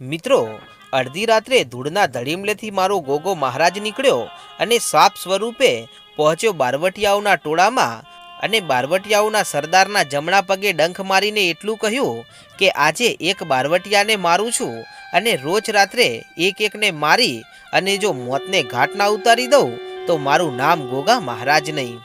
મિત્રો, અડધી રાત્રે ધૂળના ધડીમલેથી મારો ગોગો મહારાજ નીકળ્યો અને સાપ સ્વરૂપે પહોંચ્યો બારવટિયાઓના ટોળામાં અને બારવટિયાઓના સરદારના જમણા પગે ડંખ મારીને એટલું કહ્યું કે આજે એક બારવટિયાને મારું છું અને રોજ રાત્રે એક એકને મારી અને જો મોતને ઘાટ ના ઉતારી દઉં તો મારું નામ ગોગા મહારાજ નહીં.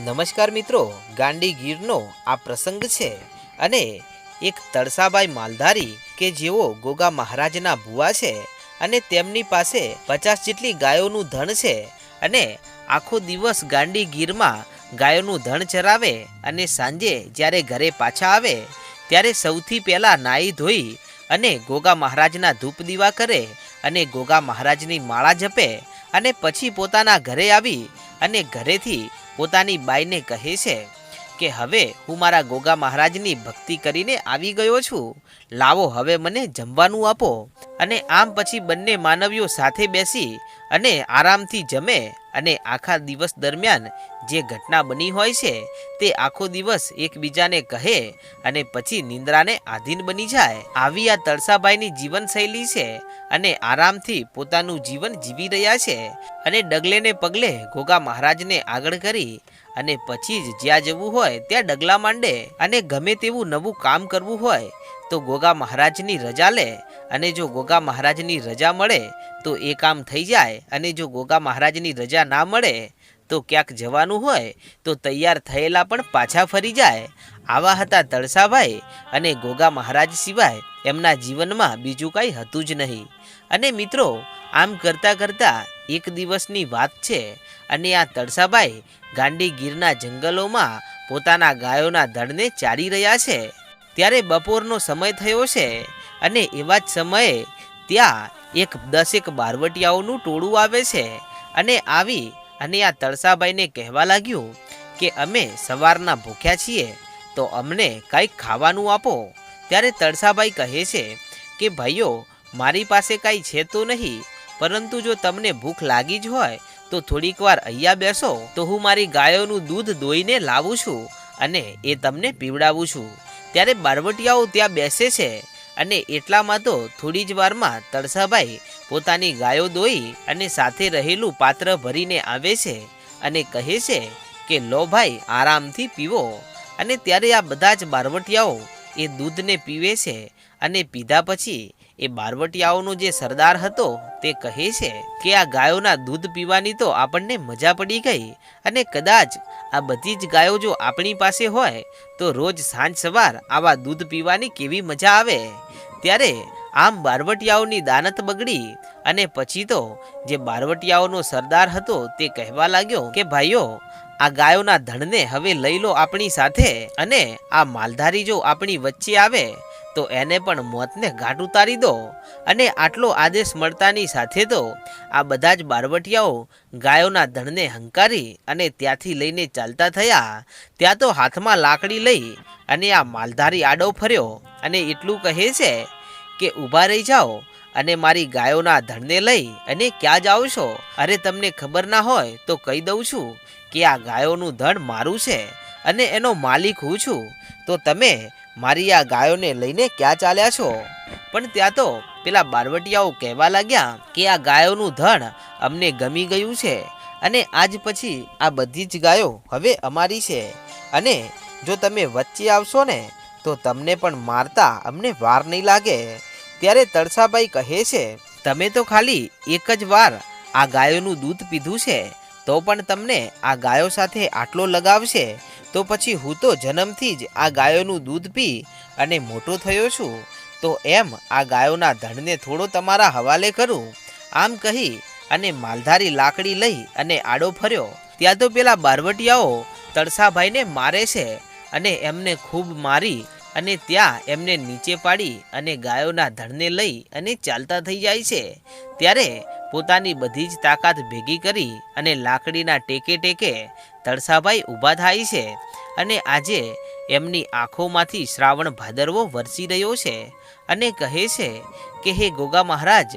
નમસ્કાર મિત્રો, ગાંડી ગીરનો આ પ્રસંગ છે અને એક તળસાબાઈ માલધારી કે જેઓ ગોગા મહારાજના ભુવા છે અને તેમની પાસે પચાસ જેટલી ગાયોનું ધન છે અને આખો દિવસ ગાંડી ગીરમાં ગાયોનું ધણ ચરાવે અને સાંજે જ્યારે ઘરે પાછા આવે, ત્યારે સૌથી પહેલાં નાહી ધોઈ અને ગોગા મહારાજના ધૂપ દીવા કરે અને ગોગા મહારાજની માળા જપે અને પછી પોતાના ઘરે આવી અને ઘરેથી પોતાની બાઈને કહે છે કે હવે હું મારા ગોગા મહારાજની ભક્તિ કરીને આવી ગયો છું. લાવો હવે મને જમવાનું આપો. અને આમ પછી બંને માનવીઓ સાથે બેસી અને આરામથી જમે અને આખા દિવસ દરમિયાન જે ઘટના બની હોય છે તે આખો દિવસ એકબીજાને કહે અને પછી નિંદ્રાને આધીન બની જાય. આવી આ તળસાભાઈની જીવનશૈલી છે અને આરામથી પોતાનું જીવન જીવી રહ્યા છે અને ડગલે ને પગલે ગોગા મહારાજને આગળ કરી અને પછી જ જ્યાં જવું હોય ત્યાં ડગલા માંડે અને ગમે તેવું નવું કામ કરવું હોય તો ગોગા મહારાજની રજા લે અને જો ગોગા મહારાજની રજા મળે તો એ કામ થઈ જાય અને જો ગોગા મહારાજની રજા ના મળે તો ક્યાંક જવાનું હોય તો તૈયાર થયેલા પણ પાછા ફરી જાય. આવા હતા તળસાભાઈ અને ગોગા મહારાજ સિવાય એમના જીવનમાં બીજું કાંઈ હતું જ નહીં. અને મિત્રો, આમ કરતાં કરતાં એક દિવસની વાત છે અને આ તળસાભાઈ ગાંડી ગીરના જંગલોમાં પોતાના ગાયોના ધડને ચારી રહ્યા છે. ત્યારે બપોરનો સમય થયો છે અને એવા જ સમયે ત્યાં એક દસેક બારવટિયાઓનું ટોળું આવે છે અને આવી અને આ તળસાભાઈને કહેવા લાગ્યું કે અમે સવારના ભૂખ્યા છીએ, તો અમને કંઈક ખાવાનું આપો. ત્યારે તળસાભાઈ કહે છે કે, ભાઈઓ, મારી પાસે કાંઈ છે તો નહીં, પરંતુ જો તમને ભૂખ લાગી જ હોય તો થોડીક વાર અહીંયા બેસો તો હું મારી ગાયોનું દૂધ દોઈને લાવું છું અને એ તમને પીવડાવું છું. ત્યારે બારવટિયાઓ ત્યાં બેસે છે અને એટલામાં તો થોડી જ વારમાં તળસાભાઈ પોતાની ગાયો દોઈ અને સાથે રહેલું પાત્ર ભરીને આવે છે અને કહે છે કે, લો ભાઈ, આરામથી પીવો. અને ત્યારે આ બધા જ બારવટિયાઓ એ દૂધને પીવે છે અને પીધા પછી એ બારવટિયાઓનો જે સરદાર હતો તે કહે છે કે આ ગાયોના દૂધ પીવાની તો આપણને મજા પડી ગઈ અને કદાચ આ બધી જ ગાયો જો આપણી પાસે હોય તો રોજ સાંજ સવાર આવા દૂધ પીવાની કેવી મજા આવે? ત્યારે આમ બારવટિયાઓની દાનત બગડી અને પછી તો જે બારવટિયાઓનો સરદાર હતો તે કહેવા લાગ્યો કે ભાઈઓ, આ ગાયોના ધણને હવે લઈ લો આપણી સાથે અને આ માલધારી જો આપણી વચ્ચે આવે તો એને પણ મોતને ઘાટ ઉતારી દો અને આટલો આદેશ મળતાની સાથે તો આ બધા જ બારવટિયાઓ ગાયોના ધણને હંકારી અને ત્યાંથી લઈને ચાલતા થયા. ત્યાં તો હાથમાં લાકડી લઈ અને આ માલધારી આડો ફર્યો અને એટલું કહે છે કે, ઊભા રહી જાઓ અને મારી ગાયોના ધણને લઈ અને ક્યાં જાઓ છો? અરે, તમને ખબર ના હોય તો કહી દઉં છું કે આ ગાયોનું ધણ મારું છે અને એનો માલિક હું છું. તો તમે મારી આ ગાયોને લઈને ક્યાં ચાલ્યા છો? પણ ત્યાં તો પેલા બારવટિયાઓ કહેવા લાગ્યા કે આ ગાયોનું ધણ અમને ગમી ગયું છે અને આજ પછી આ બધી જ ગાયો હવે અમારી છે. અને જો તમે વચ્ચે આવશો ને, તો તમને પણ મારતા અમને વાર નહીં લાગે. ત્યારે તળસાભાઈ કહે છે, તમે તો ખાલી એક જ વાર આ ગાયોનું દૂધ પીધું છે, તો પણ તમને આ ગાયો સાથે આટલો લગાવ છે તો પછી હું તો જન્મથી જ આ ગાયોનું દૂધ પી અને મોટો થયો છું, તો એમ આ ગાયોના ધણને થોડો તમારા હવાલે કરું. આમ કહી અને માલધારી લાકડી લઈ અને આડો ફર્યો. ત્યાં તો પેલા બારવટિયાઓ તળસાભાઈને મારે છે અને એમને ખૂબ મારી અને ત્યાં એમને નીચે પાડી અને ગાયોના ધણને લઈ અને ચાલતા થઈ જાય છે. ત્યારે પોતાની બધી જ તાકાત ભેગી કરી અને લાકડીના ટેકે ટેકે તળસાભાઈ ઊભા થાય છે અને આજે એમની આંખોમાંથી શ્રાવણ ભાદરવો વરસી રહ્યો છે અને કહે છે કે, હે ગોગા મહારાજ,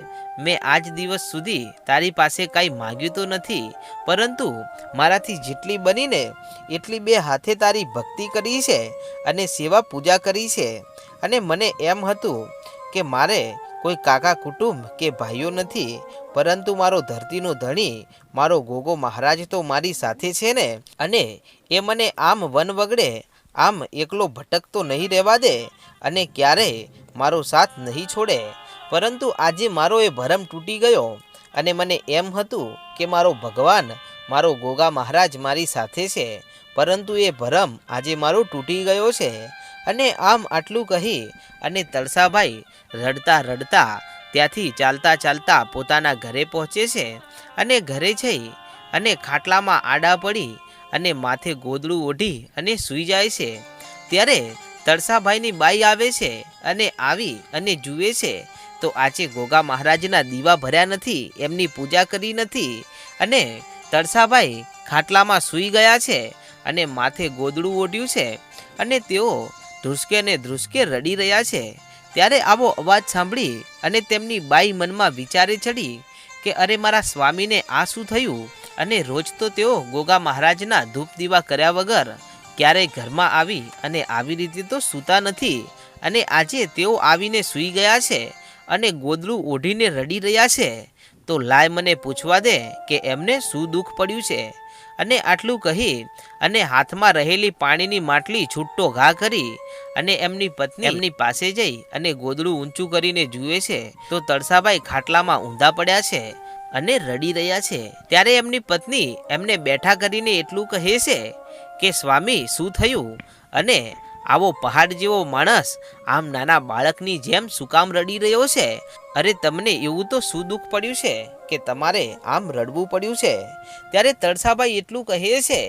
મેં આજ દિવસ સુધી તારી પાસે કાંઈ માગ્યું તો નથી, પરંતુ મારાથી જેટલી બનીને એટલી બે હાથે તારી ભક્તિ કરી છે અને સેવા પૂજા કરી છે. અને મને એમ હતું કે, મારે કોઈ કાકા કુટુંબ કે ભાઈઓ નથી, પરંતુ મારો ધરતીનો ધણી, મારો ગોગો મહારાજ તો મારી સાથે છે ને, અને એ મને આમ વન વગડે, આમ એકલો ભટકતો નહીં રહેવા દે, અને ક્યારેય મારો સાથ નહીં છોડે. પરંતુ આજે મારો એ ભરમ તૂટી ગયો, અને મને એમ હતું કે મારો ભગવાન, મારો ગોગા મહારાજ મારી સાથે છે, પરંતુ એ ભરમ આજે મારો તૂટી ગયો છે. અને આમ આટલું કહી અને તળસાભાઈ રડતા રડતા ત્યાંથી ચાલતા ચાલતા પોતાના ઘરે પહોંચે છે અને ઘરે જઈ અને ખાટલામાં આડા પડી અને માથે ગોદડું ઓઢી અને સૂઈ જાય છે. ત્યારે તળસાભાઈની બાઈ આવે છે અને આવી અને જુએ છે તો આજે ગોગા મહારાજના દીવા ભર્યા નથી, એમની પૂજા કરી નથી અને તળસાભાઈ ખાટલામાં સૂઈ ગયા છે અને માથે ગોદડું ઓઢ્યું છે અને તેઓ ધ્રુસકે ને ધ્રુસકે રડી રહ્યા છે. ત્યારે આવો અવાજ સાંભળી અને તેમની બાઈ મનમાં વિચારે ચડી કે અરે મારા સ્વામીને આ શું થયું? અને રોજ તો તેઓ ગોગા મહારાજના ધૂપ દીવા કર્યા વગર ક્યારેય ઘરમાં આવી અને આવી રીતે તો સૂતા નથી. અને આજે તેઓ આવીને સૂઈ ગયા છે અને ગોદડું ઓઢીને રડી રહ્યા છે. તો લાય મને પૂછવા દે કે એમને શું દુઃખ પડ્યું છે? અને આટલું કહી અને હાથમાં રહેલી પાણીની માટલી છૂટો ઘા કરી અને એમની પત્ની એમની પાસે જઈ અને ગોદડું ઊંચું કરીને જુએ છે, તો તળસાભાઈ ખાટલામાં ઊંધા પડ્યા છે અને રડી રહ્યા છે. ત્યારે એમની પત્ની એમને બેઠા કરીને એટલું કહે છે કે, સ્વામી, શું થયું? અને આવો પહાડ જેવો માણસ, આમ નાના બાળકની જેમ શું કામ રડી રહ્યો છે? અરે તમને એવું તો શું દુઃખ પડ્યું છે કે તમારે આમ રડવું પડ્યું છે? ત્યારે તળસાભાઈ એટલું કહે છે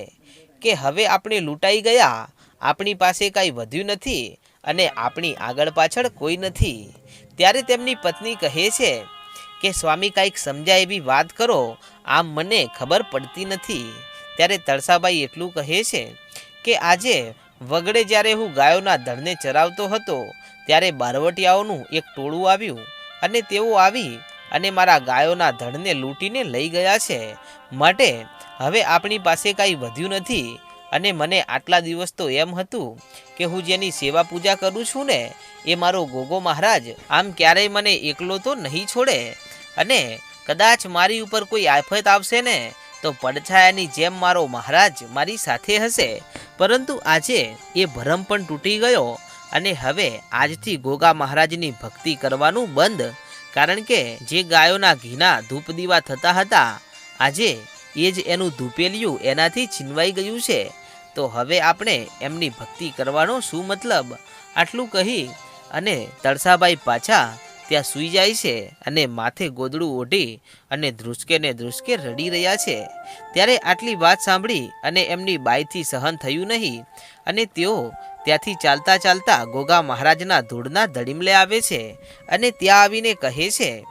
કે હવે આપણે લૂંટાઈ ગયા, આપણી પાસે કાંઈ વધ્યું નથી અને આપણી આગળ પાછળ કોઈ નથી. ત્યારે તેમની પત્ની કહે છે કે, સ્વામી, કાંઈક સમજાય એવી વાત કરો, આમ મને ખબર પડતી નથી. ત્યારે તળસાબાઈ એટલું કહે છે કે, આજે વગડે જ્યારે હું ગાયોના ધણને ચરાવતો હતો, ત્યારે બારવટિયાઓનું એક ટોળું આવ્યું અને તેઓ આવી અને મારા ગાયોના ધણને લૂંટીને લઈ ગયા છે. માટે હવે આપણી પાસે કાંઈ વધ્યું નથી અને મને આટલા દિવસ તો એમ હતું કે હું જેની સેવા પૂજા કરું છું ને, એ મારો ગોગો મહારાજ, આમ ક્યારેય મને એકલો તો નહીં છોડે. અને કદાચ મારી ઉપર કોઈ આફત આવશે ને તો પડછાયાની જેમ મારો મહારાજ મારી સાથે હશે. પરંતુ આજે એ ભરમ પણ તૂટી ગયો અને હવે આજથી ગોગા મહારાજની ભક્તિ કરવાનું બંધ. કારણ કે જે ગાયોના ઘીના ધૂપ દીવા થતા હતા, આજે એ જ એનું ધૂપેલિયું એનાથી છીનવાઈ ગયું છે. તો હવે આપણે એમની ભક્તિ કરવાનો શું મતલબ? આટલું કહી અને તળસાભાઈ પાછા ત્યાં સૂઈ જાય છે અને માથે ગોદડું ઓઢી અને ધ્રુસકે ને ધ્રુસકે રડી રહ્યા છે. ત્યારે આટલી વાત સાંભળી અને એમની બાઈથી સહન થયું નહીં અને તેઓ ત્યાંથી ચાલતા ચાલતા ગોગા મહારાજના ધૂળના ધડીમલે આવે છે અને ત્યાં આવીને કહે છે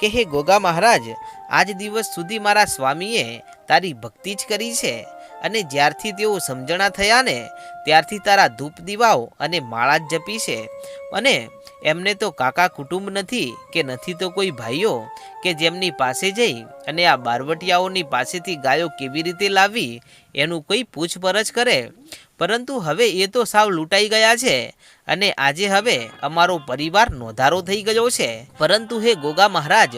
કે, હે ગોગા મહારાજ, આજ દિવસ સુધી મારા સ્વામીએ તારી ભક્તિ જ કરી છે અને જ્યારથી તેઓ સમજણા થયા ને, ત્યારથી તારા ધૂપ દીવાઓ અને માળા જ જપી છે. અને એમને તો કાકા કુટુંબ નથી કે નથી તો કોઈ ભાઈઓ કે જેમની પાસે જઈ અને આ બારવટિયાઓની પાસેથી ગાયો કેવી રીતે લાવી એનું કોઈ પૂછપરછ કરે. પરંતુ હવે એ તો સાવ લૂંટાઈ ગયા છે અને આજે હવે અમારો પરિવાર નોંધારો થઈ ગયો છે. પરંતુ હે ગોગા મહારાજ,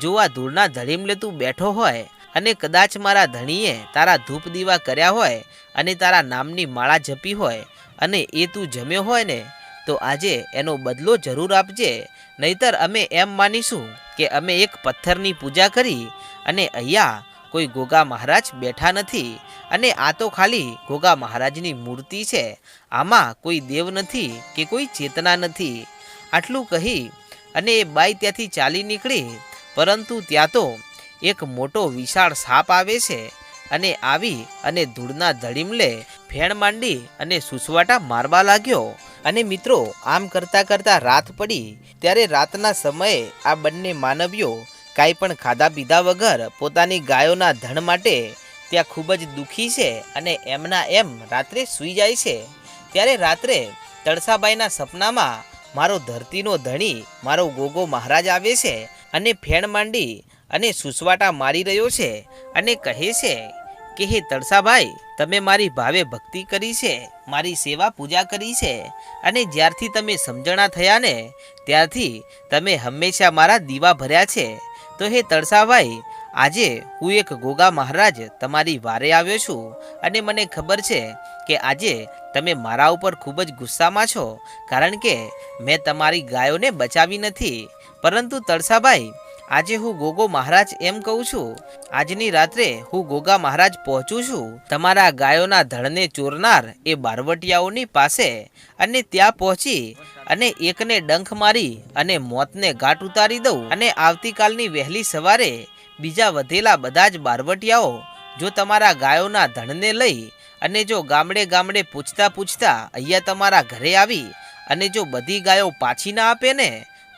જો આ ધૂળના ધડીમલે તું બેઠો હોય અને કદાચ મારા ધણીએ તારા ધૂપ દીવા કર્યા હોય અને તારા નામની માળા જપી હોય અને એ તું જમ્યો હોય ને, તો આજે એનો બદલો જરૂર આપજે. નહીતર અમે એમ માનીશું કે અમે એક પથ્થરની પૂજા કરી અને અહીંયા કોઈ ગોગા મહારાજ બેઠા નથી અને આ તો ખાલી ગોગા મહારાજની મૂર્તિ છે. આમાં કોઈ દેવ નથી કે કોઈ ચેતના નથી. આટલું કહી અને એ બાઈ ત્યાંથી ચાલી નીકળી, પરંતુ ત્યાં તો એક મોટો વિશાળ સાપ આવે છે અને આવી અને ધૂળના ધડીમલે ફેણ માંડી અને સુસવાટા મારવા લાગ્યો. અને મિત્રો, આમ કરતા કરતા રાત પડી. ત્યારે રાતના સમયે આ બંને માનવીઓ કાંઈ પણ ખાધા પીધા વગર પોતાની ગાયોના ધણ માટે ત્યાં ખૂબ જ દુઃખી છે અને એમના એમ રાત્રે સૂઈ જાય છે. ત્યારે રાત્રે તળસાબાઈના સપનામાં મારો ધરતીનો ધણી, મારો ગોગો મહારાજ આવે છે અને ફેણ માંડી અને સુસવાટા મારી રહ્યો છે અને કહે છે કે, હે તળસાભાઈ તમે મારી ભાવે ભક્તિ કરી છે, મારી સેવા પૂજા કરી છે અને જ્યારથી તમે સમજણા થયા ને, ત્યારથી તમે હંમેશા મારા દીવા ભર્યા છે. તો હે તળસાભાઈ આજે હું એક ગોગા મહારાજ તમારી વારે આવ્યો છું અને મને ખબર છે કે આજે તમે મારા ઉપર ખૂબ જ ગુસ્સામાં છો, કારણ કે મેં તમારી ગાયોને બચાવી નથી. પરંતુ તળસાભાઈ આજે હું ગોગો મહારાજ એમ કહું છું, આજની રાત્રે હું ગોગા મહારાજ પહોંચું છું, તમારા ગાયોના ધણને ચોરનાર એ બારવટિયાઓની પાસે અને ત્યાં પહોંચી અને એકને ડંખ મારી અને મોતને ઘાટ ઉતારી દઉં અને આવતીકાલની વહેલી સવારે બીજા વધેલા બધા જ બારવટિયાઓ જો તમારા ગાયોના ધણને લઈ અને જો ગામડે ગામડે પૂછતા પૂછતા અહીંયા તમારા ઘરે આવી અને જો બધી ગાયો પાછી ના આપે ને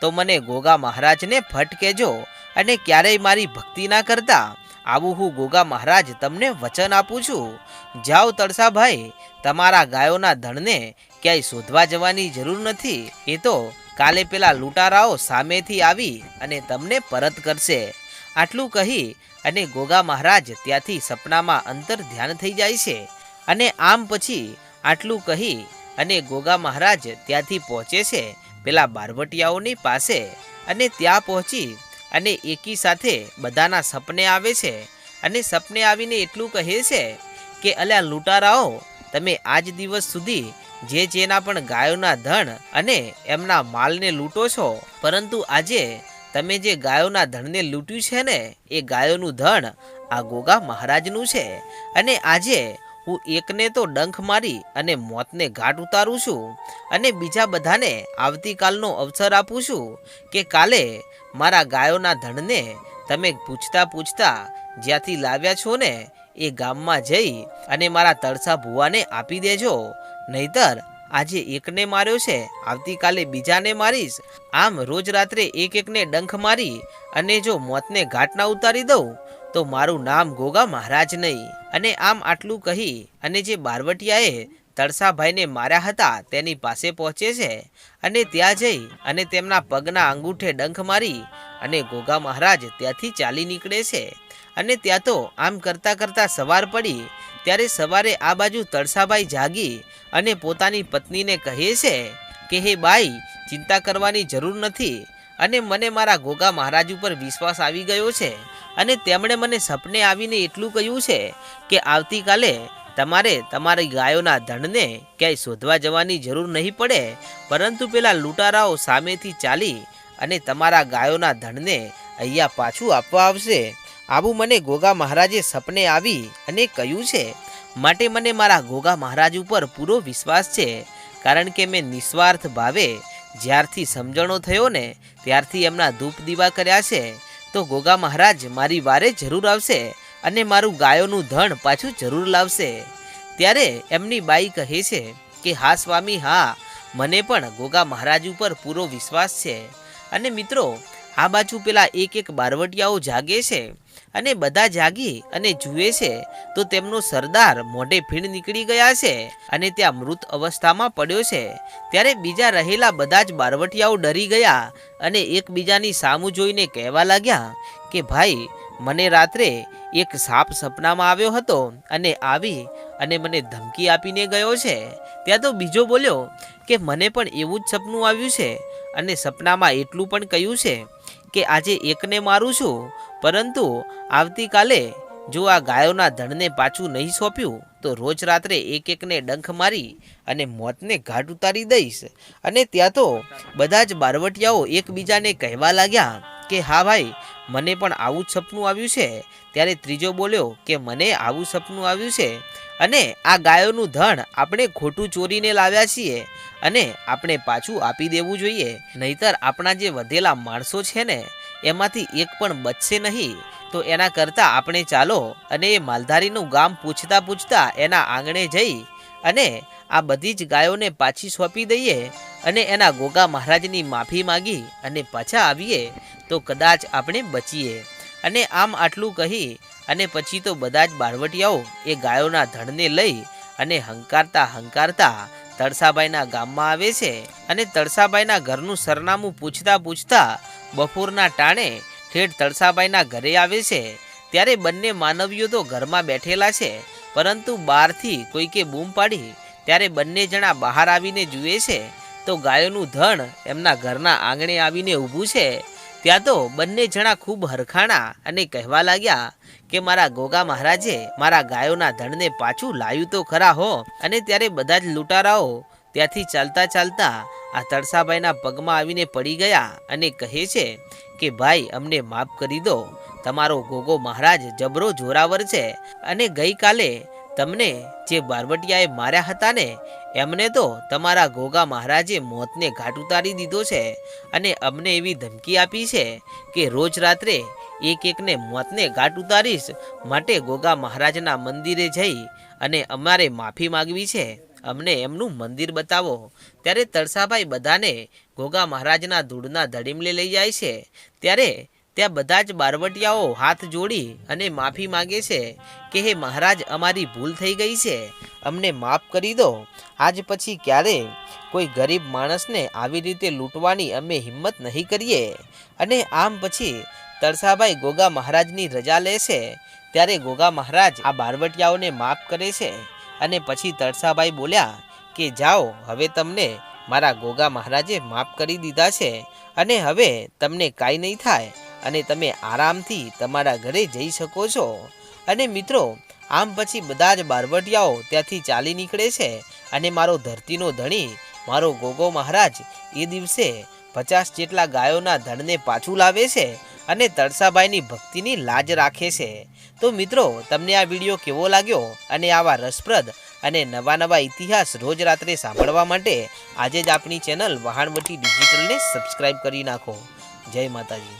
તો મને ગોગા મહારાજને ફટ કહેજો અને ક્યારેય મારી ભક્તિ ના કરતા આવું હું ગોગા મહારાજ તમને વચન આપું છું. જાઓ તળસાભાઈ, તમારા ગાયોના ધણને ક્યાંય શોધવા જવાની જરૂર નથી. એ તો કાલે પેલા લૂંટારાઓ સામેથી આવી અને તમને પરત કરશે. આટલું કહી અને ગોગા મહારાજ ત્યાંથી સપનામાં અંતર ધ્યાન થઈ જાય છે. અને આમ પછી આટલું કહી અને ગોગા મહારાજ ત્યાંથી પહોંચે છે. પેલા બારવટિયાઓની પાસે અને ત્યાં પહોંચી અને એકી સાથે બધાના સપને આવે છે. અને સપને આવીને એટલું કહે છે કે, અલ્યા લૂંટારાઓ, તમે આજ દિવસ સુધી જે જેના પણ ગાયોના ધણ અને એમના માલને લૂંટો છો, પરંતુ આજે તમે જે ગાયોના ધણને લૂંટ્યું છે ને, એ ગાયોનું ધણ આ ગોગા મહારાજનું છે. અને આજે હું એકને તો ડંખ મારી અને મોતને ઘાટ ઉતારું છું અને બીજા બધાને આવતીકાલનો અવસર આપું છું કે કાલે મારા ગાયોના ધણને તમે પૂછતા પૂછતા જ્યાંથી લાવ્યા છો ને, એ ગામમાં જઈ અને મારા તળસા ભુવાને આપી દેજો. નહીતર આજે એકને માર્યો છે, આવતીકાલે બીજાને મારીશ. આમ રોજ રાત્રે એક એકને ડંખ મારી અને જો મોતને ઘાટના ઉતારી દઉં તો મારું નામ ગોગા મહારાજ નહીં. અને આમ આટલું કહી અને જે બારવટિયાએ તળસાભાઈને માર્યા હતા તેની પાસે પહોંચે છે. અને ત્યાં જઈ અને તેમના પગના અંગૂઠે ડંખ મારી અને ગોગા મહારાજ ત્યાંથી ચાલી નીકળે છે. અને ત્યાં તો આમ કરતાં કરતાં સવાર પડી. ત્યારે સવારે આ બાજુ તળસાભાઈ જાગી અને પોતાની પત્નીને કહે છે કે, હે બાઈ, ચિંતા કરવાની જરૂર નથી. અને મને મારા ગોગા મહારાજ ઉપર વિશ્વાસ આવી ગયો છે. અને તેમણે મને સપને આવીને એટલું કહ્યું છે કે આવતીકાલે તમારે તમારી ગાયોના ધણને ક્યાંય શોધવા જવાની જરૂર નહીં પડે, પરંતુ પેલા લૂંટારાઓ સામેથી ચાલી અને તમારા ગાયોના ધણને અહીંયા પાછું આપવા આવશે. આવું મને ગોગા મહારાજે સપને આવી અને કહ્યું છે. માટે મને મારા ગોગા મહારાજ ઉપર પૂરો વિશ્વાસ છે, કારણ કે મેં નિસ્વાર્થ ભાવે જ્યારથી સમજણો થયો ને, ત્યારથી એમના ધૂપ દીવા કર્યા છે. તો ગોગા મહારાજ, મારી વારે જરૂર આવશે અને મારું ગાયોનું ધણ પાછું જરૂર લાવશે. ત્યારે એમની બાઈ કહે છે કે, હા, સ્વામી, હા, મને પણ ગોગા મહારાજ ઉપર પૂરો વિશ્વાસ છે. અને મિત્રો, આ બાજુ પેલા એક એક બારવટિયાઓ જાગે છે. અને બધા જાગી અને જુએ છે, તો તેમનો સરદાર મોઢે ફીણ નીકળી ગયા છે અને ત્યાં મૃત અવસ્થામાં પડ્યો છે. ત્યારે બીજા રહેલા બધા જ બારવટિયાઓ ડરી ગયા અને એકબીજાની સામું જોઈને કહેવા લાગ્યા કે, ભાઈ, મને રાત્રે એક સાપ સપનામાં આવ્યો હતો અને આવી અને મને ધમકી આપીને ગયો છે. ત્યાં તો બીજો બોલ્યો કે, મને પણ એવું જ સપનું આવ્યું છે અને સપનામાં એટલું પણ કહ્યું છે કે, આજે એકને મારું છું પરંતુ આવતીકાલે જો આ ગાયોના ધણને પાછું નહીં સોંપ્યું, તો રોજ રાત્રે એક એકને ડંખ મારી અને મોતને ઘાટ ઉતારી દઈશ. અને ત્યાં તો બધા જ બારવટિયાઓ એકબીજાને કહેવા લાગ્યા કે, હા ભાઈ, મને પણ આવું જ સપનું આવ્યું છે. ત્યારે ત્રીજો બોલ્યો કે, મને આવું સપનું આવ્યું છે. અને આ ગાયોનું ધણ આપણે ખોટું ચોરીને લાવ્યા છીએ અને આપણે પાછું આપી દેવું જોઈએ. નહીતર આપણા જે વધેલા માણસો છે ને એમાંથી એક પણ બચશે નહીં. તો એના કરતાં આપણે ચાલો અને એ માલધારીનું ગામ પૂછતા પૂછતા એના આંગણે જઈ અને આ બધી જ ગાયોને પાછી સોંપી દઈએ અને એના ગોગા મહારાજની માફી માગી અને પાછા આવીએ તો કદાચ આપણે બચીએ. અને આમ આટલું કહી અને પછી તો બધા જ બારવટિયાઓ એ ગાયોના ધણને લઈ અને હંકારતા હંકારતા તળસાબાઈના ગામમાં આવે છે અને તળસાબાઈના ઘરનું સરનામું પૂછતા પૂછતા બપોરના ટાણે ઠેઠ તળસાભાઈના ઘરે આવે છે, ત્યારે બંને માનવીઓ તો ઘરમાં બેઠેલા છે, પરંતુ બહારથી કોઈકે બૂમ પાડી, ત્યારે બંને જણા બહાર આવીને જુએ છે, તો ગાયોનું ધણ એમના ઘરના આંગણે આવીને ઊભું છે. ત્યાં તો બંને જણા ખૂબ હરખાણા અને કહેવા લાગ્યા કે, મારા ગોગા મહારાજે, મારા ગાયોના ધણને પાછું લાવ્યું તો ખરા હો. અને ત્યારે બધા જ લૂંટારાઓ ત્યાંથી ચાલતા ચાલતા આ તળસાભાઈના પગમાં આવીને પડી ગયા અને કહે છે કે, ભાઈ, અમને માફ કરી દો. તમારો ગોગો મહારાજ જબરો જોરાવર છે અને ગઈકાલે તમને જે બારવટિયાએ માર્યા હતા ને, એમને તો તમારા ગોગા મહારાજે મોતને ઘાટ ઉતારી દીધો છે અને અમને એવી ધમકી આપી છે કે, રોજ રાત્રે એક એકને મોતને ઘાટ ઉતારીશ માટે ગોગા મહારાજના મંદિરે જઈ અને અમારે માફી માગવી છે. અમને એમનું મંદિર બતાવો. ત્યારે તળસાભાઈ બધાને ગોગા મહારાજના ધૂળના ધડીમલે લઈ જાય છે. ત્યારે ત્યાં બધા જ બારવટિયાઓ હાથ જોડી અને માફી માગે છે કે, હે મહારાજ, અમારી ભૂલ થઈ ગઈ છે. અમને માફ કરી દો. આજ પછી ક્યારે કોઈ ગરીબ માણસને આવી રીતે લૂંટવાની અમે હિંમત નહીં કરીએ. અને આમ પછી તળસાભાઈ ગોગા મહારાજની રજા લે છે. ત્યારે ગોગા મહારાજ આ બારવટિયાઓને માફ કરે છે. અને પછી તરસાભાઈ બોલ્યા કે, જાઓ, હવે તમને મારા ગોગા મહારાજે માફ કરી દીધા છે અને હવે તમને કાંઈ નહીં થાય અને તમે આરામથી તમારા ઘરે જઈ શકો છો. અને મિત્રો, આમ પછી બધા જ બારવટિયાઓ ત્યાંથી ચાલી નીકળે છે અને મારો ધરતીનો ધણી, મારો ગોગો મહારાજ, એ દિવસે પચાસ જેટલા ગાયોના ધણને પાછું લાવે છે અને તળસાભાઈની ભક્તિની લાજ રાખે છે. તો મિત્રો, તમને આ વીડિયો કેવો લાગ્યો? અને આવા રસપ્રદ અને નવા નવા ઇતિહાસ રોજ રાત્રે સાંભળવા માટે આજે જ આપણી ચેનલ વહાણવટી ડિજિટલને સબસ્ક્રાઈબ કરી નાખો. જય માતાજી.